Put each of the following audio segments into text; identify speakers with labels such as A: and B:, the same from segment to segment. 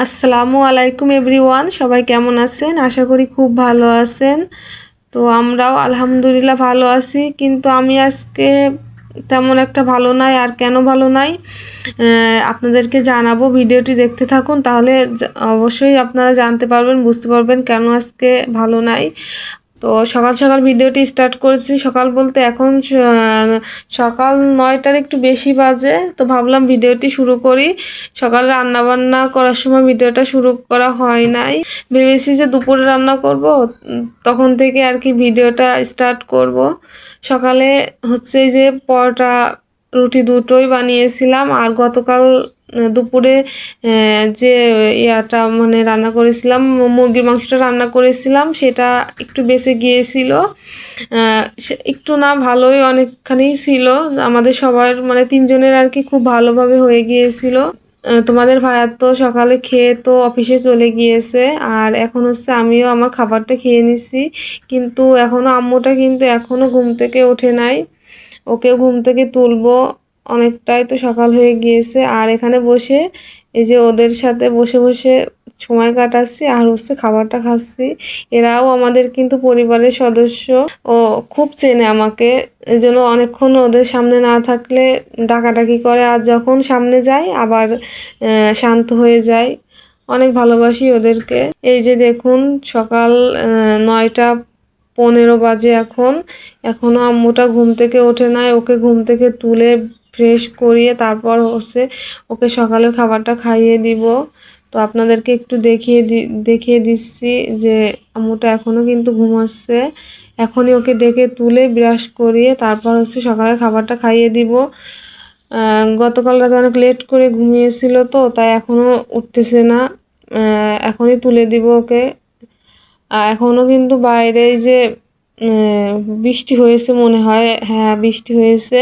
A: আসসালামু আলাইকুম এভরিওয়ান, সবাই কেমন আছেন? আশা করি খুব ভালো আছেন। তো আমরাও আলহামদুলিল্লাহ ভালো আছি, কিন্তু আমি আজকে তেমন একটা ভালো নাই, আর কেন ভালো নাই আপনাদেরকে জানাব। ভিডিওটি দেখতে থাকুন, তাহলে অবশ্যই আপনারা জানতে পারবেন, বুঝতে পারবেন কেন আজকে ভালো নাই। তো সকাল সকাল ভিডিওটি স্টার্ট করেছি। সকাল বলতে এখন সকাল নয়টার একটু বেশি বাজে, তো ভাবলাম ভিডিওটি শুরু করি। সকালে রান্না বান্না করার সময় ভিডিওটা শুরু করা হয় নাই। ভেবেছি যে দুপুরে রান্না করব, তখন থেকে আর কি ভিডিওটা স্টার্ট করব। সকালে হচ্ছে যে পরোটা, রুটি দুটোই বানিয়েছিলাম। আর গতকাল দুপুরে যে ইয়াটা মানে রান্না করেছিলাম, মুরগির মাংসটা রান্না করেছিলাম, সেটা একটু বেঁচে গিয়েছিল। একটু না ভালোই অনেকখানি ছিল। আমাদের সবার মানে তিনজনের আর কি খুব ভালোভাবে হয়ে গিয়েছিল। তোমাদের ভাইয়ার তো সকালে খেয়ে তো অফিসে চলে গিয়েছে, আর এখন হচ্ছে আমিও আমার খাবারটা খেয়ে নিছি। কিন্তু এখনও আম্মুটা কিন্তু এখনও ঘুম থেকে ওঠে নাই। ওকেও ঘুম থেকে তুলবো। অনেকটাই তো সকাল হয়ে গিয়েছে। আর এখানে বসে এই যে ওদের সাথে বসে বসে সময় কাটাচ্ছি আর হচ্ছে খাবারটা খাচ্ছি। এরাও আমাদের কিন্তু পরিবারের সদস্য ও খুব চেনে আমাকে। এই জন্য অনেকক্ষণ ওদের সামনে না থাকলে ডাকাডাকি করে আর যখন সামনে যাই আবার শান্ত হয়ে যায় অনেক ভালোবাসি ওদেরকে। এই যে দেখুন সকাল নয়টা পনেরো বাজে এখন। এখনও আম্মুটা ঘুম থেকে ওঠে নাই। ওকে ঘুম থেকে তুলে ফ্রেশ করিয়ে তারপর হচ্ছে ওকে সকালের খাবারটা খাইয়ে দিব। তো আপনাদেরকে একটু দেখিয়ে দেখিয়ে দিচ্ছি যে আম্মুটা এখনও কিন্তু ঘুমাচ্ছে। এখনই ওকে ডেকে তুলে ব্রাশ করিয়ে তারপর হচ্ছে সকালের খাবারটা খাইয়ে দিব। গতকাল রাতে অনেক লেট করে ঘুমিয়েছিল তো, তাই এখনও উঠতেছে না। এখনই তুলে দিব ওকে। আর এখনও কিন্তু বাইরে যে বৃষ্টি হয়েছে মনে হয়। হ্যাঁ বৃষ্টি হয়েছে।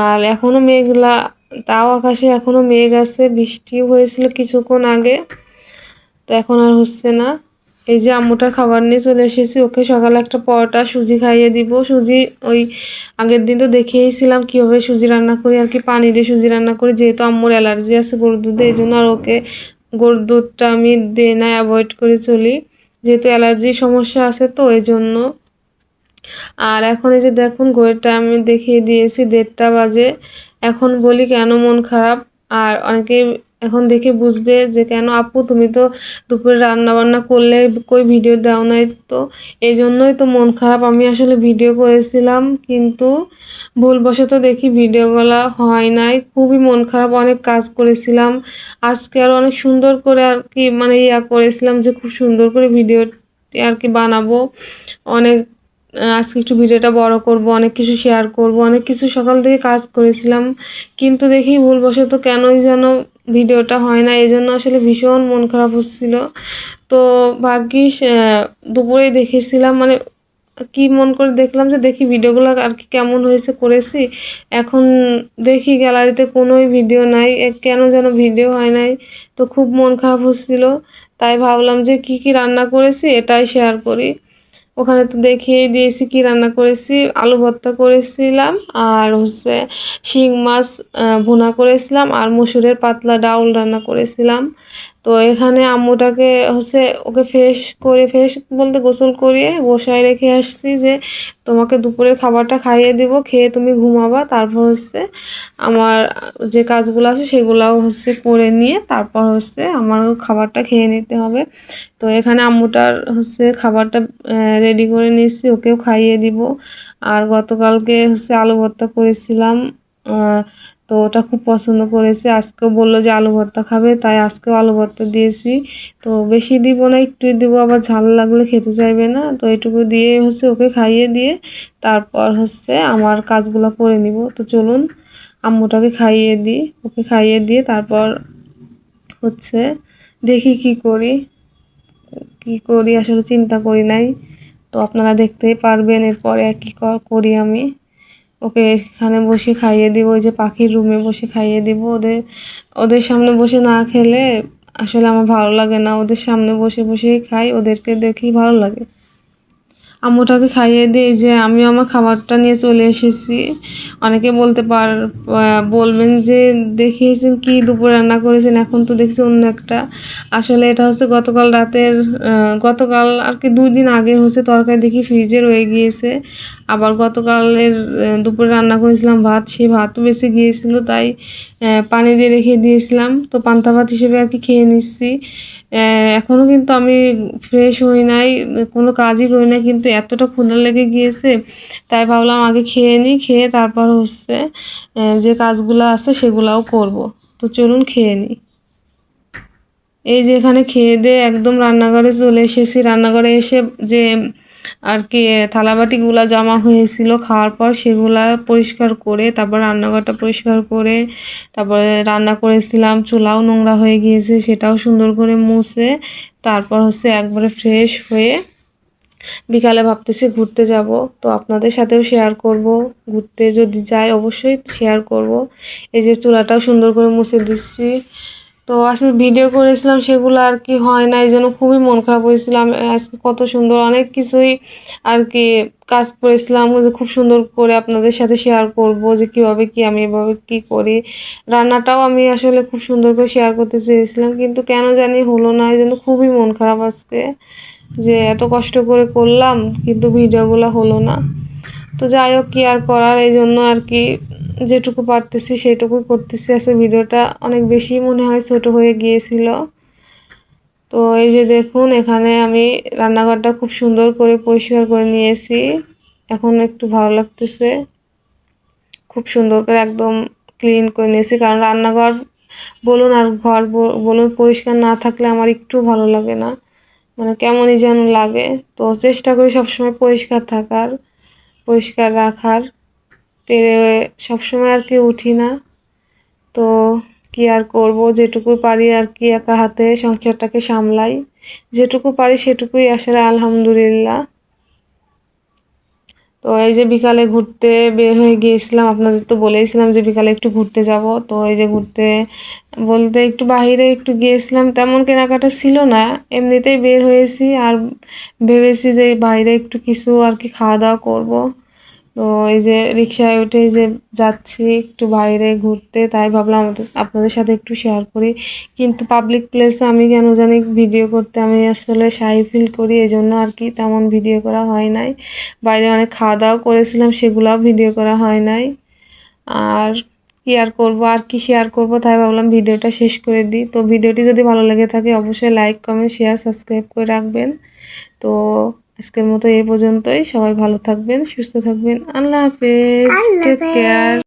A: আর এখনও মেঘলা, তাও আকাশে এখনও মেঘ আছে, বৃষ্টিও হয়েছিল কিছুক্ষণ আগে, তো এখন আর হচ্ছে না। এই যে আম্মুটার খাবার নিয়ে চলে এসেছি, ওকে সকালে একটা পরোটা, সুজি খাইয়ে দিব। সুজি ওই আগের দিন তো দেখেইছিলাম কীভাবে সুজি রান্না করি, আর কি পানি দিয়ে সুজি রান্না করি, যেহেতু আম্মুর অ্যালার্জি আছে গরুর দুধে, এই জন্য আর ওকে গরুর দুধটা আমি দিই না অ্যাভয়েড করে চলি। যেহেতু অ্যালার্জির সমস্যা আছে তো, এই জন্য আর এখন এই যে দেখুন, ঘড়িটা আমি দেখিয়ে দিয়েছি, দেড়টা বাজে। এখন বলি কেন মন খারাপ? আর অনেকে এখন দেখে বুঝবে যে কেন আপু, তুমি তো দুপুরে রান্না বান্না করলে কই ভিডিও দাও নাই তো? এই জন্যই তো মন খারাপ। আমি আসলে ভিডিও করেছিলাম, কিন্তু ভুলবশত দেখি ভিডিওগুলো হয় নাই। খুবই মন খারাপ, অনেক কাজ করেছিলাম। আজকে আর অনেক সুন্দর করে আর কি মানে ইয়া করেছিলাম যে খুব সুন্দর করে ভিডিও আর কি বানাবো। অনেক আজকে একটু ভিডিওটা বড় করব অনেক কিছু শেয়ার করব অনেক কিছু সকাল থেকে কাজ করেছিলাম কিন্তু দেখি ভুলবশত কেনই যেন ভিডিওটা হয় না এই জন্য আসলে ভীষণ মন খারাপ হচ্ছিল। তো ভাগ্যিস আহ, দুপুরেই দেখেছিলাম মানে কি মন করে দেখলাম যে দেখি ভিডিওগুলো আর কি কেমন হয়েছে করেছি এখন দেখি গ্যালারিতে কোনোই ভিডিও নাই কেন যেন ভিডিও হয় নাই তো খুব মন খারাপ হচ্ছিল তাই ভাবলাম যে কি কি রান্না করেছি এটাই শেয়ার করি। ওখানে তো দেখিয়ে দিয়েছি কি রান্না করেছি, আলু ভর্তা করেছিলাম আর হচ্ছে শিং মাছ ভুনা করেছিলাম আর মসুরের পাতলা ডাউল রান্না করেছিলাম। তো এখানে আম্মুটাকে হচ্ছে ওকে ফ্রেশ করে ফ্রেশ বলতে গোসল করিয়ে বসায় রেখে আসছি যে তোমাকে দুপুরের খাবারটা খাইয়ে দিব, খেয়ে তুমি ঘুমাবা। তারপর হচ্ছে আমার যে কাজগুলো আছে সেগুলাও হচ্ছে করে নিয়ে তারপর হচ্ছে আমার খাবারটা খেয়ে নিতে হবে। তো এখানে আম্মুটার হচ্ছে খাবারটা রেডি করে নিয়েছি, ওকেও খাইয়ে দিব। আর গতকালকে হচ্ছে আলু ভর্তা করেছিলাম তো ওটা খুব পছন্দ করেছে। আজকেও বলল যে আলু ভর্তা খাবে, তাই আজকেও আলু ভর্তা দিয়েছি। তো বেশি দিব না, একটু দিব, আবার ঝাল লাগলে খেতে চাইবে না। তো এটুকু দিয়ে হচ্ছে ওকে খাইয়ে দিয়ে তারপর হচ্ছে আমার কাজগুলো করে নিব। তো চলুন, আম্মুটাকে খাইয়ে দিই। ওকে খাইয়ে দিয়ে তারপর হচ্ছে দেখি কি করি। কি করি আসলে চিন্তা করি নাই। তো আপনারা দেখতেই পারবেন, এরপরে ক- করি আমি। ওকে এখানে বসে খাইয়ে দিব, ওই যে পাখির রুমে বসে খাইয়ে দিব। ওদের ওদের সামনে বসে না খেলে আসলে আমার ভালো লাগে না। ওদের সামনে বসে বসেই খাই, ওদেরকে দেখি ভালো লাগে। আম্মুটাকে খাইয়ে দিয়ে এই যে আমিও আমার খাবারটা নিয়ে চলে এসেছি। অনেকে বলতে পার বলবেন যে দেখিয়েছেন কি দুপুরে রান্না করেছেন, এখন তো দেখছি অন্য একটা। আসলে এটা হচ্ছে গতকাল রাতের গতকাল আর কি দুই দিন আগে হচ্ছে তরকারি দেখি ফ্রিজে রয়ে গিয়েছে। আবার গতকালের দুপুরে রান্না করেছিলাম ভাত, সেই ভাতও বেঁচে গিয়েছিল, তাই পানি দিয়ে রেখে দিয়েছিলাম। তো পান্তা ভাত হিসেবে আর কি খেয়ে নিচ্ছি। এখনও কিন্তু আমি ফ্রেশ হই নাই, কোনো কাজই করি না কিন্তু এতটা ক্ষুধা লেগে গিয়েছে, তাই ভাবলাম আগে খেয়ে নিই, খেয়ে তারপর হচ্ছে যে কাজগুলো আছে সেগুলাও করব। তো চলুন খেয়ে নিই। এই যে এখানে খেয়ে দিয়ে একদম রান্নাঘরে চলে এসেছি। রান্নাঘরে এসে যে আর কি, থালাবাটিগুলা জমা হয়েছিল খাওয়ার পর সেগুলা পরিষ্কার করে, তারপর রান্নাঘরটা পরিষ্কার করে, তারপরে রান্না করেছিলাম, চুলাও নোংরা হয়ে গিয়েছে, সেটাও সুন্দর করে মুছে, তারপর হচ্ছে একবারে ফ্রেশ হয়ে বিকালে ভাবতেছি ঘুরতে যাব। তো আপনাদের সাথেও শেয়ার করব, ঘুরতে যদি যাই অবশ্যই শেয়ার করব। এই যে চুলাটাও সুন্দর করে মুছে দিচ্ছি। তো আজকে ভিডিও করেছিলাম, সেগুলো আর কি হয় না এই জন্য খুবই মন খারাপ হয়েছিলাম আজকে কত সুন্দর অনেক কিছুই আর কি কাজ করেছিলাম, যে খুব সুন্দর করে আপনাদের সাথে শেয়ার করব, যে কীভাবে কি আমি এভাবে কি করি। রান্নাটাও আমি আসলে খুব সুন্দর করে শেয়ার করতে চেয়েছিলাম, কিন্তু কেন জানি হলো না, এই জন্য খুবই মন খারাপ আজকে, যে এত কষ্ট করে করলাম, কিন্তু ভিডিওগুলো হলো না। তো যাই হোক, কি আর করার, এই জন্য আর কি যেটুকু পারতেছি সেটুকুই করতেছি। আজকে ভিডিওটা অনেক বেশি মনে হয় ছোট হয়ে গিয়েছিল। তো এই যে দেখুন, এখানে আমি রান্নাঘরটা খুব সুন্দর করে পরিষ্কার করে নিয়েছি। এখন একটু ভালো লাগতেছে। খুব সুন্দর করে একদম ক্লিন করে নিয়েছি। কারণ রান্নাঘর বলুন আর ঘর বলুন পরিষ্কার না থাকলে আমার একটু ভালো লাগে না। মানে কেমনই যেন লাগে। তো চেষ্টা করি সবসময় পরিষ্কার থাকার, পরিষ্কার রাখার। পেরে সবসময় আর কি উঠি না। তো কি আর করব? যেটুকু পারি আর কি একা হাতে সংসারটাকে সামলাই। যেটুকু পারি সেটুকুই আসলে আলহামদুলিল্লাহ। তো এই যে বিকালে ঘুরতে বের হয়ে গিয়েছিলাম, আপনাদের তো বলেইছিলাম যে বিকালে একটু ঘুরতে যাব। তো এই যে ঘুরতে বলতে একটু বাইরে একটু গিয়েছিলাম, তেমন কেনাকাটা ছিল না। এমনিতেই বের হয়েছি আর ভেবেছি যে বাইরে একটু কিছু আর কি খাওয়া দাওয়া করব। তো এই যে রিক্সায় উঠে এই যে যাচ্ছি একটু বাইরে ঘুরতে, তাই ভাবলাম আমাদের আপনাদের সাথে একটু শেয়ার করি। কিন্তু পাবলিক প্লেসে আমি কেন জানি ভিডিও করতে আমি আসলে শাই ফিল করি এই জন্য আর কি তেমন ভিডিও করা হয় নাই। বাইরে অনেক খাওয়া দাওয়া করেছিলাম, সেগুলোও ভিডিও করা হয় নাই। আর কি আর করব, আর কি শেয়ার করব, তাই ভাবলাম ভিডিওটা শেষ করে দিই। তো ভিডিওটি যদি ভালো লেগে থাকে, অবশ্যই লাইক কমেন্ট শেয়ার সাবস্ক্রাইব করে রাখবেন। তো আজকের মতো এই পর্যন্তই। সবাই ভালো থাকবেন সুস্থ থাকবেন। আল্লাহ হাফেজ। Take care